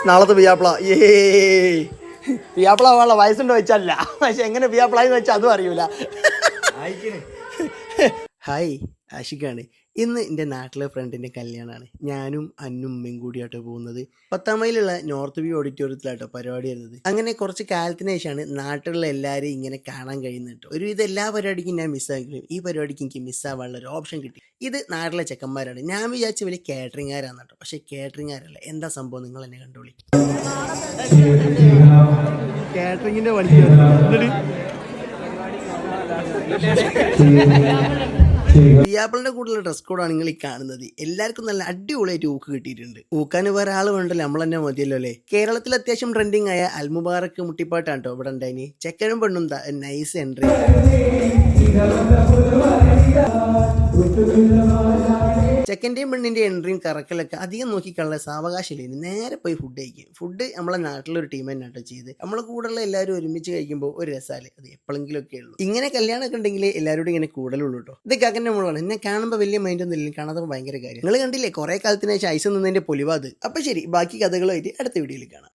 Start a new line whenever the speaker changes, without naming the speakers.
Guys നാളത്തെ വിയാപ്ല ഏ. വിയാപ്ല ആവാനുള്ള വയസ്സുണ്ടോ വെച്ചല്ല. പക്ഷെ എങ്ങനെ പിയാപ്പിള എന്ന് വെച്ചാൽ അതും അറിയൂല. ഹായ് ആഷിഖാണ് ഇന്ന് എന്റെ നാട്ടിലെ ഫ്രണ്ടിന്റെ കല്യാണമാണ് ഞാനും അന്നും ഉമ്മയും കൂടിയാട്ടോ പോകുന്നത്. പത്താം മൈലുള്ള നോർത്ത് വ്യൂ ഓഡിറ്റോറിയത്തിലാട്ടോ പരിപാടി വരുന്നത്. അങ്ങനെ കുറച്ച് കാലത്തിന് ശേഷമാണ് നാട്ടിലുള്ള എല്ലാവരെയും ഇങ്ങനെ കാണാൻ കഴിയുന്നുണ്ട് ഒരു ഒരുവിധം എല്ലാ പരിപാടിക്കും ഞാൻ മിസ്സാക്കിയും ഈ പരിപാടിക്ക് എനിക്ക് മിസ്സാവാനുള്ള ഒരു ഓപ്ഷൻ കിട്ടി. ഇത് നാട്ടിലെ ചെക്കന്മാരാണ്. ഞാൻ വിചാരിച്ച വലിയ കാറ്ററിംഗുകാരാണ് കേട്ടോ. പക്ഷേ കാറ്ററിംഗുകാരല്ല എന്താ സംഭവം നിങ്ങൾ എന്നെ കണ്ടോളി? കാറ്ററിംഗിന്റെ പണിക്ക് പിയാപ്പിളിന്റെ കൂടെയുള്ള ഡ്രസ് കോഡാണ് നിങ്ങൾ ഈ കാണുന്നത്. എല്ലാവർക്കും നല്ല അടിപൊളിയായിട്ട് ഊക്ക് കിട്ടിയിട്ടുണ്ട്. ഊക്കാൻ വേറെ ആൾ വേണ്ടല്ലോ നമ്മൾ തന്നെ മതിയല്ലോ അല്ലേ? കേരളത്തിൽ അത്യാവശ്യം ട്രെൻഡിങ് ആയ അൽമുബാറക്ക് മുട്ടിപ്പാട്ടാണ് കേട്ടോ ഇവിടെ ഉണ്ടായിന്. ചെക്കനും പെണ്ണും നൈസ് എൻട്രി ചെക്കന്റെയും പെണ്ണിന്റെ എൻട്രിയും കറക്കലൊക്കെ അധികം നോക്കിക്കളെ സാവകാശമില്ല. നേരെ പോയി ഫുഡ് കഴിക്കും. ഫുഡ് നമ്മളെ നാട്ടിലൊരു ടീം തന്നെ കേട്ടോ ചെയ്ത്. നമ്മളെ കൂടെയുള്ള എല്ലാവരും ഒരുമിച്ച് കഴിക്കുമ്പോൾ ഒരു രസമല്ലേ അത് എപ്പോഴെങ്കിലും ഒക്കെ ഉള്ളൂ. ഇങ്ങനെ കല്യാണമൊക്കെ ഉണ്ടെങ്കിൽ എല്ലാവരോടും ഇങ്ങനെ കൂടുതലുള്ളൂ കേട്ടോ. ഇത് കാക്കന്റെ നമ്മളാണ് എന്നെ കാണുമ്പോൾ വലിയ മൈൻഡ് ഒന്നും ഇല്ലെങ്കിൽ കാണാതെ ഭയങ്കര കാര്യം നിങ്ങൾ കണ്ടില്ലേ കുറേ കാലത്തിന് ശേഷം ഐസ് നിന്നതിന്റെ പൊലിവാത് അപ്പോൾ ശരി ബാക്കി കഥകളുമായിട്ട് അടുത്ത വീഡിയോയിൽ കാണാം.